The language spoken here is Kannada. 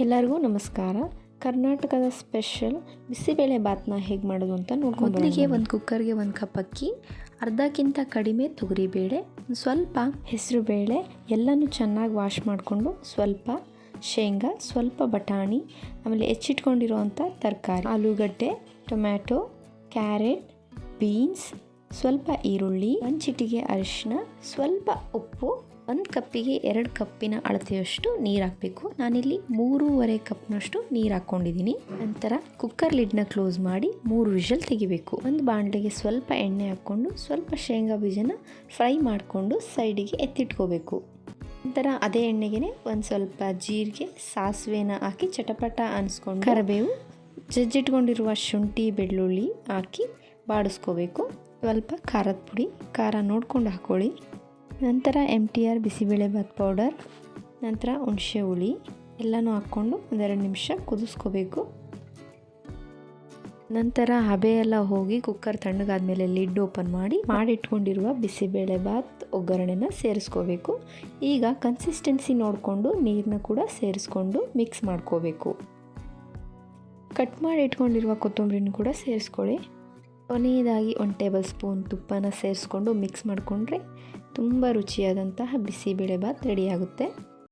ಎಲ್ಲರಿಗೂ ನಮಸ್ಕಾರ. ಕರ್ನಾಟಕದ ಸ್ಪೆಷಲ್ ಬಿಸಿಬೇಳೆ ಬಾತ್ನ ಹೇಗೆ ಮಾಡೋದು ಅಂತ ನೋಡ್ಕೊಂಡು ಮೊದಲಿಗೆ ಒಂದು ಕುಕ್ಕರ್ಗೆ ಒಂದು ಕಪ್ ಅಕ್ಕಿ ಅರ್ಧಕ್ಕಿಂತ ಕಡಿಮೆ ತೊಗರಿಬೇಳೆ ಸ್ವಲ್ಪ ಹೆಸರು ಬೇಳೆ ಎಲ್ಲನೂ ಚೆನ್ನಾಗಿ ವಾಶ್ ಮಾಡಿಕೊಂಡು ಸ್ವಲ್ಪ ಶೇಂಗಾ ಸ್ವಲ್ಪ ಬಟಾಣಿ ಆಮೇಲೆ ಹೆಚ್ಚಿಟ್ಕೊಂಡಿರುವಂಥ ತರಕಾರಿ ಆಲೂಗಡ್ಡೆ ಟೊಮ್ಯಾಟೊ ಕ್ಯಾರೆಟ್ ಬೀನ್ಸ್ ಸ್ವಲ್ಪ ಈರುಳ್ಳಿ ಒಂದು ಚಿಟಿಗೆ ಅರಿಶಿನ ಸ್ವಲ್ಪ ಉಪ್ಪು ಒಂದು ಕಪ್ಪಿಗೆ ಎರಡು ಕಪ್ಪಿನ ಅಳತೆಯಷ್ಟು ನೀರು ಹಾಕಬೇಕು. ನಾನಿಲ್ಲಿ ಮೂರುವರೆ ಕಪ್ನಷ್ಟು ನೀರು ಹಾಕ್ಕೊಂಡಿದ್ದೀನಿ. ನಂತರ ಕುಕ್ಕರ್ ಲಿಡ್ನ ಕ್ಲೋಸ್ ಮಾಡಿ ಮೂರು ವಿಷಲ್ ತೆಗಿಬೇಕು. ಒಂದು ಬಾಣಲೆಗೆ ಸ್ವಲ್ಪ ಎಣ್ಣೆ ಹಾಕ್ಕೊಂಡು ಸ್ವಲ್ಪ ಶೇಂಗಾ ಬೀಜನ ಫ್ರೈ ಮಾಡಿಕೊಂಡು ಸೈಡಿಗೆ ಎತ್ತಿಟ್ಕೋಬೇಕು. ನಂತರ ಅದೇ ಎಣ್ಣೆಗೆ ಒಂದು ಸ್ವಲ್ಪ ಜೀರಿಗೆ, ಸಾಸಿವೆನ ಹಾಕಿ ಚಟಪಟ ಅನಿಸ್ಕೊಂಡು ಕರಿಬೇವು, ಜಜ್ಜಿಟ್ಕೊಂಡಿರುವ ಶುಂಠಿ, ಬೆಳ್ಳುಳ್ಳಿ ಹಾಕಿ ಬಾಡಿಸ್ಕೋಬೇಕು. ಸ್ವಲ್ಪ ಖಾರದ ಪುಡಿ, ಖಾರ ನೋಡ್ಕೊಂಡು ಹಾಕ್ಕೊಳ್ಳಿ ನಂತರ M T R bisibelebath powder ನಂತರ ಹುಣಸೆ ಹುಳಿ, ಎಲ್ಲನೂ ಹಾಕ್ಕೊಂಡು ಒಂದೆರಡು ನಿಮಿಷ ಕುದಿಸ್ಕೋಬೇಕು. ನಂತರ ಹಬೆ ಎಲ್ಲ ಹೋಗಿ ಕುಕ್ಕರ್ ತಣ್ಣಗಾದ್ಮೇಲೆ ಲಿಡ್ ಓಪನ್ ಮಾಡಿ, ಮಾಡಿಟ್ಕೊಂಡಿರುವ ಬಿಸಿಬೇಳೆ ಬಾತ್ ಒಗ್ಗರಣೆನ ಸೇರಿಸ್ಕೋಬೇಕು. ಈಗ ಕನ್ಸಿಸ್ಟೆನ್ಸಿ ನೋಡಿಕೊಂಡು ನೀರನ್ನ ಕೂಡ ಸೇರಿಸ್ಕೊಂಡು ಮಿಕ್ಸ್ ಮಾಡ್ಕೋಬೇಕು. ಕಟ್ ಮಾಡಿ ಇಟ್ಕೊಂಡಿರುವ ಕೊತ್ತಂಬರಿನೂ ಕೂಡ ಸೇರಿಸ್ಕೊಳ್ಳಿ. ಕೊನೆಯದಾಗಿ ಒಂದು ಟೇಬಲ್ ಸ್ಪೂನ್ ತುಪ್ಪನ ಸೇರಿಸ್ಕೊಂಡು ಮಿಕ್ಸ್ ಮಾಡಿಕೊಂಡ್ರೆ ತುಂಬ ರುಚಿಯಾದಂತಹ ಬಿಸಿಬೇಳೆಬಾತ್ ರೆಡಿಯಾಗುತ್ತೆ